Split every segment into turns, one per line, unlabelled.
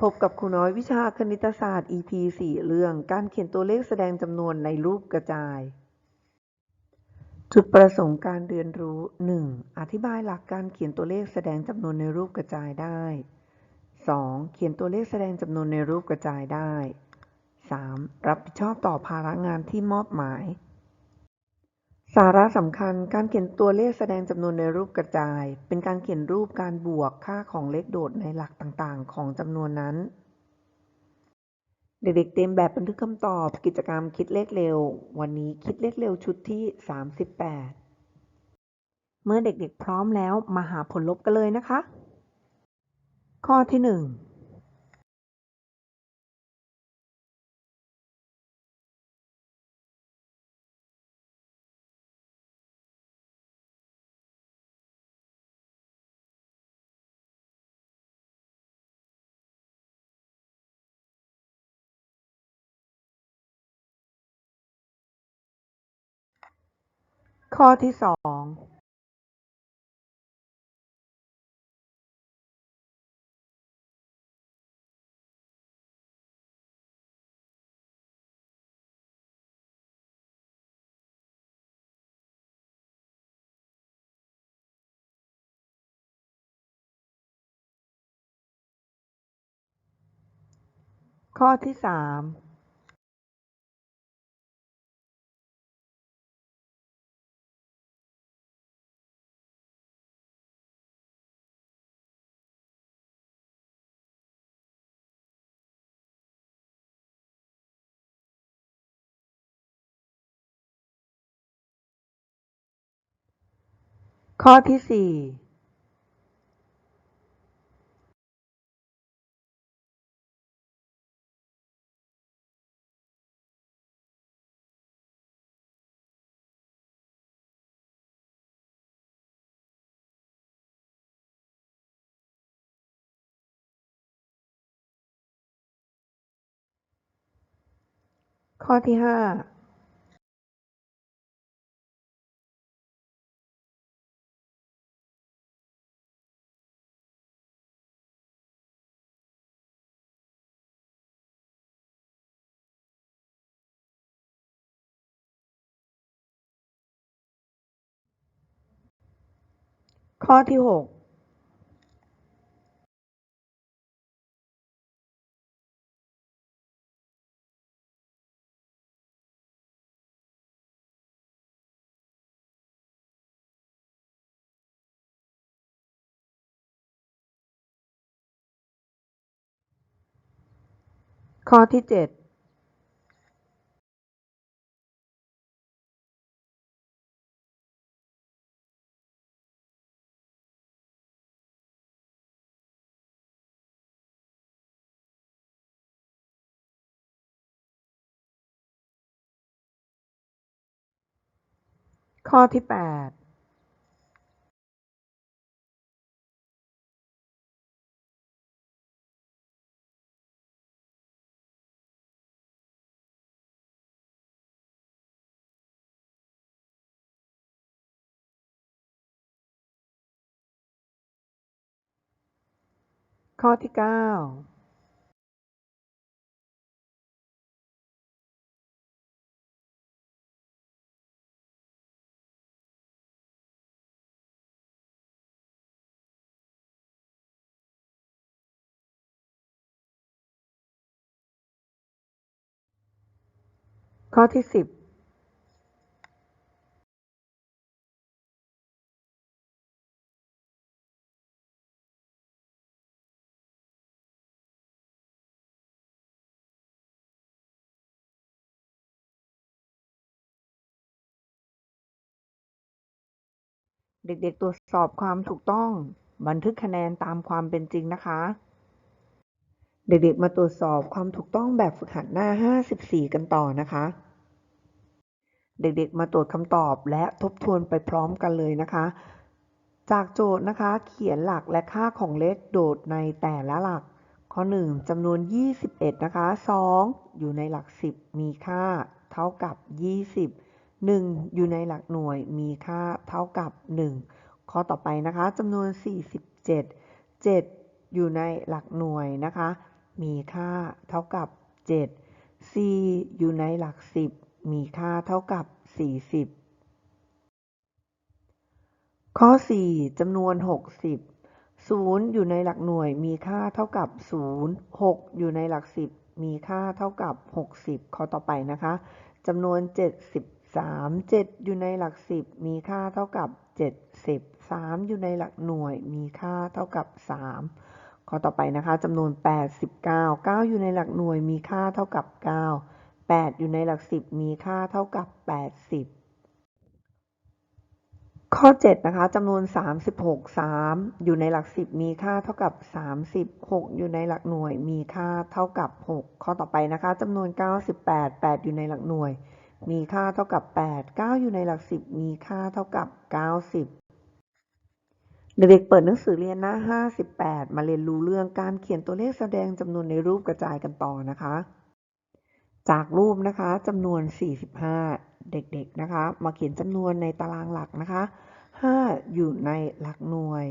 พบกับครูน้อยวิชาคณิตศาสตร์ EP 4 เรื่องการเขียนตัวเลขแสดงจำนวนในรูปกระจาย จุดประสงค์การเรียนรู้ 1. อธิบายหลักการเขียนตัวเลขแสดงจำนวนในรูปกระจายได้ 2. เขียนตัวเลขแสดงจำนวนในรูปกระจายได้ 3. รับผิดชอบต่อภาระงานที่มอบหมาย สาระสำคัญการเขียนตัวเลขแสดงจำนวนในรูปกระจาย เป็นการเขียนรูปการบวกค่าของเลขโดดในหลักต่างๆ ของจำนวนนั้น เด็กๆเตรียมแบบบันทึกคำตอบกิจกรรมคิดเลขเร็ว วันนี้คิดเลขเร็วชุดที่ 38 เมื่อเด็กๆพร้อมแล้วมาหาผลลบกันเลยนะคะ ข้อที่ 1 ข้อที่สองข้อที่สาม ข้อที่สี่ข้อที่ห้า ข้อที่หกข้อที่เจ็ด ข้อที่แปดข้อที่เก้า ข้อที่สิบเด็กๆ ตรวจสอบความถูกต้อง บันทึกคะแนนตามความเป็นจริงนะคะ เด็กๆ มาตรวจสอบความถูกต้องแบบฝึกหัดหน้า 54 กันต่อนะคะ เด็กๆ มาตรวจคำตอบและทบทวนไปพร้อมกันเลยนะคะ จากโจทย์นะคะ เขียนหลักและค่าของเลขโดดในแต่ละหลัก ข้อ 1จำนวน 21 นะคะ 2 อยู่ในหลัก 10 มีค่า เท่ากับ 20 1 อยู่ในหลักหน่วยมีค่าเท่ากับ 1 ข้อต่อไปนะคะจำนวน 47 7 อยู่ในหลักหน่วยนะคะ มีค่าเท่ากับ 7 c อยู่ในหลัก 10 มีค่าเท่ากับ 40 ข้อ 4จำนวน 60 0 อยู่ในหลักหน่วยมีค่าเท่ากับ 0 6 อยู่ในหลัก 10 มีค่าเท่ากับ 60 ข้อต่อไปนะคะจำนวน 73 7 อยู่ในหลัก 10 มีค่าเท่ากับ 70 3 อยู่ในหลักหน่วยมีค่าเท่ากับ 3 ข้อต่อไปนะคะจำนวน 89 9 อยู่ในหลักหน่วยมีค่าเท่ากับ 9 8 อยู่ในหลัก 10 มีค่าเท่ากับ 80 ข้อ 7 นะคะจำนวน 36 3 อยู่ในหลัก 10 มีค่าเท่ากับ 30 6 อยู่ในหลักหน่วยมีค่าเท่ากับ 6 ข้อต่อไปนะคะจำนวน 98 8 อยู่ในหลักหน่วย มีค่าเท่ากับ 8 9 อยู่ในหลัก 10 มีค่าเท่ากับ 90 เด็กๆเปิดหนังสือเรียนหน้า 58 มาเรียนรู้เรื่องการเขียนตัวเลขแสดงจำนวนในรูปกระจายกันต่อนะคะ จากรูปนะคะจำนวน 45 เด็กๆนะคะ มาเขียนจำนวนในตารางหลักนะคะ 5 อยู่ในหลักหน่วย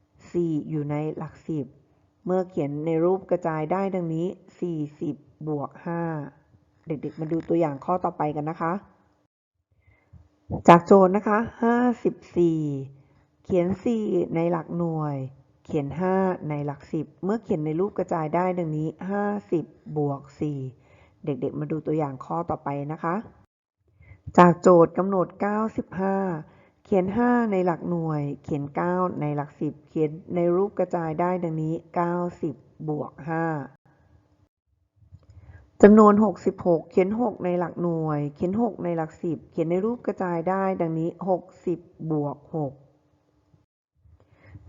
4 อยู่ในหลัก 10 เมื่อเขียนในรูปกระจายได้ดังนี้ 40 บวก 5 เด็กๆ มาดูตัวอย่างข้อต่อไปกันนะคะ จากโจทย์นะคะ 54 เขียน 4 ในหลักหน่วย เขียน 5 ในหลัก 10 เมื่อเขียนในรูปกระจายได้ดังนี้ 50 บวก 4 เด็กๆ มาดูตัวอย่างข้อต่อไปนะคะ จากโจทย์กำหนด 95 เขียน 5 ในหลักหน่วย เขียน 9 ในหลัก 10 เขียนในรูปกระจายได้ดังนี้ 90 บวก 5จำนวน 66 เขียน 6 ในหลักหน่วย เขียน 6 ในหลัก 10 เขียนในรูปกระจายได้ ดังนี้ 60 บวก 6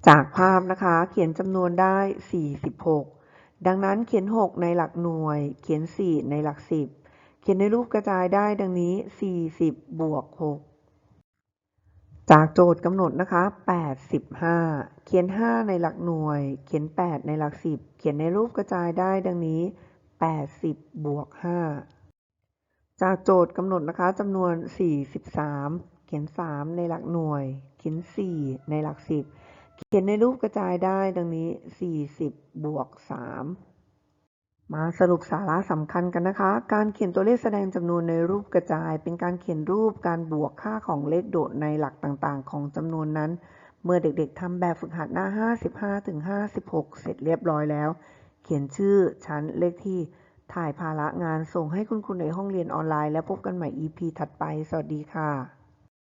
จากภาพนะคะ เขียนจำนวนได้ 46 ดังนั้นเขียน 6 ในหลักหน่วย เขียน 4 ในหลัก 10 เขียนในรูปกระจายได้ดังนี้ 40 บวก 6 จากโจทย์กำหนดนะคะ 85 เขียน 5 ในหลักหน่วย เขียน 8 ในหลัก 10 เขียนในรูปกระจายได้ดังนี้ 80 บวก 5 จากโจทย์กำหนดนะคะจำนวน 43 เขียน 3 ในหลักหน่วย เขียน 4 ในหลัก 10 เขียนในรูปกระจายได้ดังนี้ 40 บวก 3 มาสรุปสาระสำคัญกันนะคะ การเขียนตัวเลขแสดงจำนวนในรูปกระจาย เป็นการเขียนรูปการบวกค่าของเลขโดดในหลักต่างๆ ของจำนวนนั้น เมื่อเด็กๆทำแบบฝึกหัดหน้า 55ถึง56 เสร็จเรียบร้อยแล้ว เขียนชื่อชั้นเลขที่ถ่ายภาระงานส่งให้คุณครูในห้องเรียนออนไลน์ แล้วพบกันใหม่ EP ถัดไป สวัสดีค่ะ